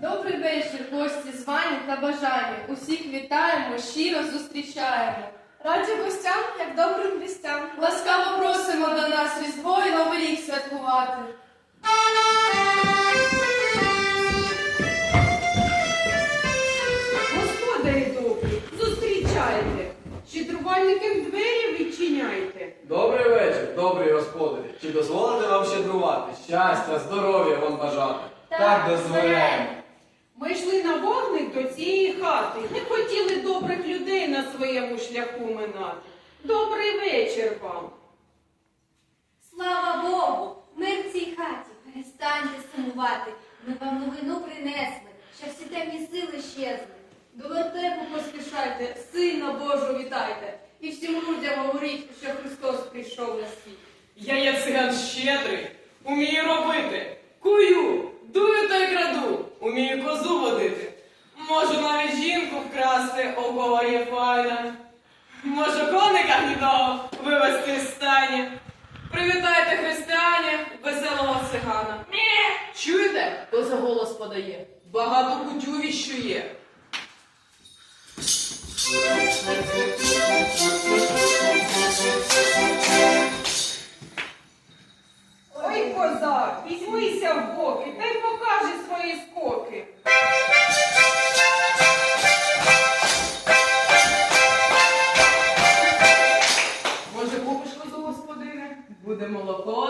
Добрий вечір, гості, звані та бажані. Усіх вітаємо, щиро зустрічаємо. Раді гостям, як добрим вістям. Ласкаво просимо до нас Різдво і Новий рік святкувати. Господарі добрі, зустрічайте. Щедрувальникам двері відчиняйте. Добрий вечір, добрий господарі. Чи дозволите вам щедрувати? Щастя, здоров'я вам бажати. Так, дозволяємо. Ми йшли на вогник до цієї хати. Не хотіли добрих людей на своєму шляху минати. Добрий вечір вам. Слава Богу! Мир в цій хаті. Перестаньте сумувати. Ми вам новину принесли, що всі темні сили щезли. До вертепу поспішайте, Сина Божого вітайте, і всім людям говоріть, що Христос прийшов на світ. Я є циган щедрий, умію робити. Кую, дую та й краду, умію козу водити. Можу навіть жінку вкрасти, у кого є файна. Можу коника гнідого вивести з стані. Привітайте християні, веселого цигана. Мє! Чуєте, хто за голос подає? Багато кутю віщує. demolocó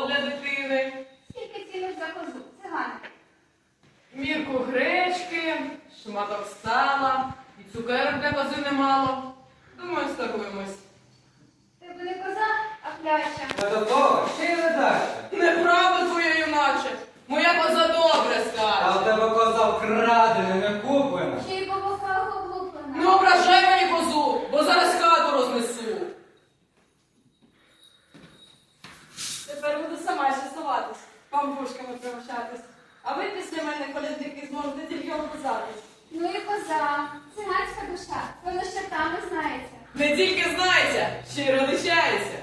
пампушками пригощатись. А ви після мене, колядники, зможете тільки образатись. Ну і коза. Циганська душа. Вона ще там не знається. Не тільки знається, ще й родичається.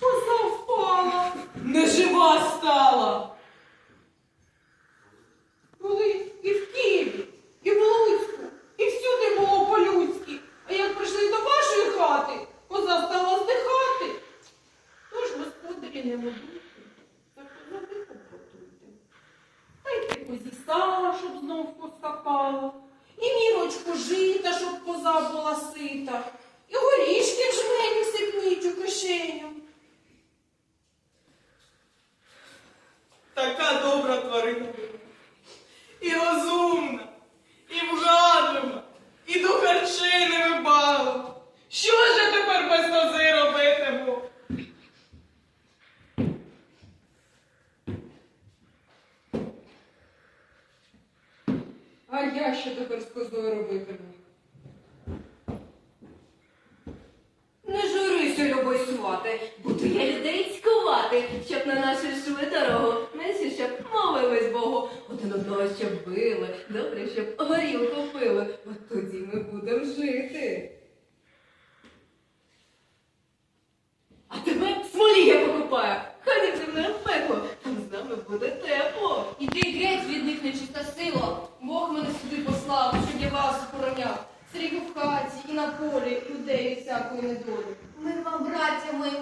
Коза впала. Нежива стала. Були і в Києві, і в Луцьку, і всюди було по-людськи. А як прийшли до вашої хати, коза стала здихати. Тож господарі духу, так за козовиком готуйте. Дайте козі сала, щоб знов поскакала, і мірочку жита, щоб коза була сита, і горішки в жменю сипніть у кишеню. Така добра тварина була. І розумна, і вгадлива, і до харчей не вибала. Що ж я тепер без кози робитиму? А я що тепер з козою робитиму? Не журися, любой свати, буду я людей цькувати, щоб на нашу йшли дорогу, менші, щоб молились Богу, один одного щоб били, добре, щоб горілку пили, от тоді ми будемо жити. А тебе смолі я покупаю, хай не мене в пекло, там з нами буде тепло. Іди геть від них нечиста сила. Бог мене сюди послав, щоб я вас охороняв. Стрігу в хаті і на полі людей від всякої недолі. Ми вам, браття мої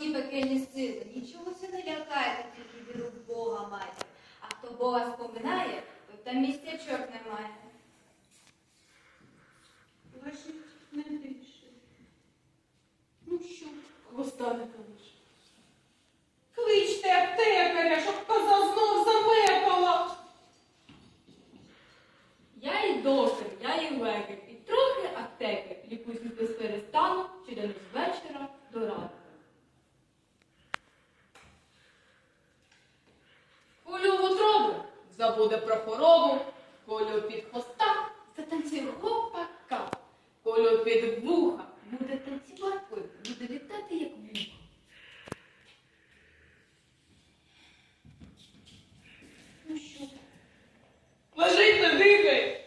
слабкі пекельні сили. Нічогося не лякайте, тільки віру в Бога майте. А хто Бога споминає, то там місця чорт немає. Лежить не дише. Ну що, Хвоста не калиш. кличте аптекаря, щоб коза знов замекала. Я і доктор, я і лекар, і трохи аптеки. Лікуюсь без перестану, щоденно з вечора до ранку. Колю в утробу, забуде про хворобу, колю під хвоста, затанцює хлопака, колю під вуха, буде танцювати, буде літати, як вуха. Ну що? Лежить, не дихай.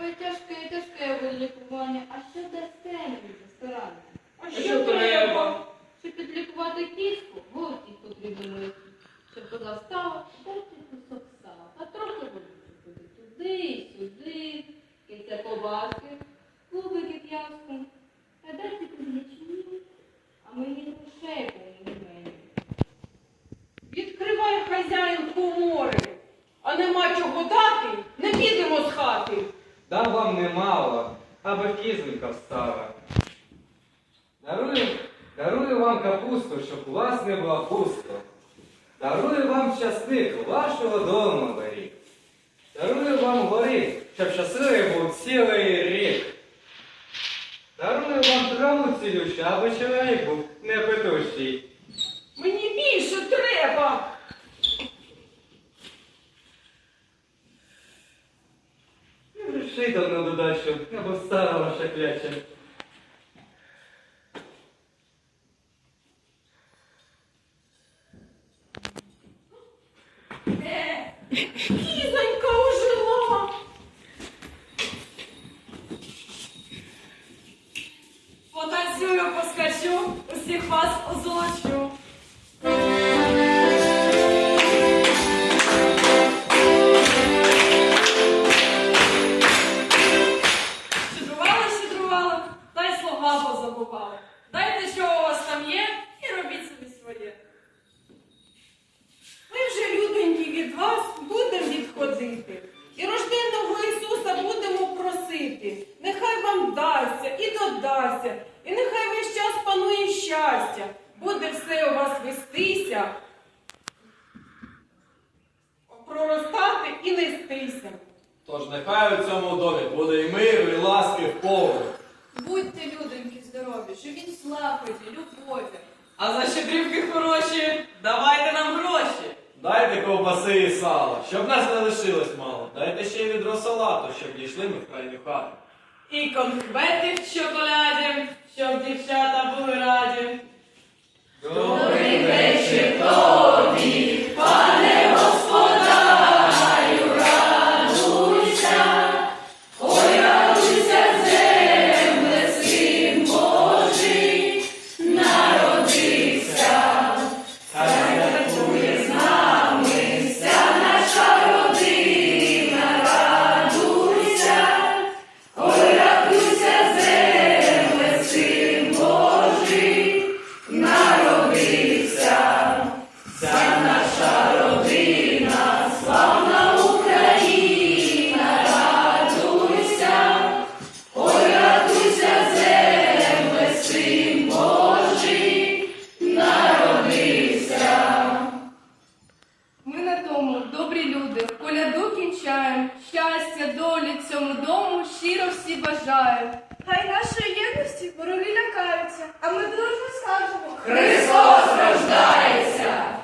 Ой, тяжке, тяжке ви лікування. А що дасте мені за старання? А що треба? Щоб підлікувати кістку, голод їх потрібно мити. повні двері. Відкривай хазяїн комори, а нема чого дати, не підемо з хати. Дам вам немало, аби кізонька встала. Дарую, дарую вам капусту, щоб у вас не було пусто. Дарую вам щасник вашого дому беріг. Дарую вам гори, щоб щасливий був цілий рік. Дарую вам траву цілющу, аби чоловік був не петущий. Мені більше треба. Або стара ваша кляча. Кізонька ожила. Потанцюю, поскачу, усіх вас озолочу. Слова позабували. Дайте, що у вас там є, і робіть собі своє. Ми вже, людоньки, від вас будемо відходити. І рожденного Ісуса будемо просити. Нехай вам дасться і додасться, і нехай весь час панує щастя. Буде все у вас вестися, проростати і нестися. Тож нехай у цьому домі буде і миру, і ласки в повну. Будьте, людоньки, щоб він славити, любові. А за щедрівки хороші, давайте нам гроші. Дайте ковбаси і сало, щоб нас не лишилось мало. Дайте ще й відро салату, щоб дійшли ми в крайню хату. І конфети в шоколаді, щоб дівчата були раді. Добрі люди, коляду кінчаємо. Щастя, долі цьому дому щиро всі бажаю. Хай нашої єдності вороги лякаються, а ми дружно скажемо. Христос рождається!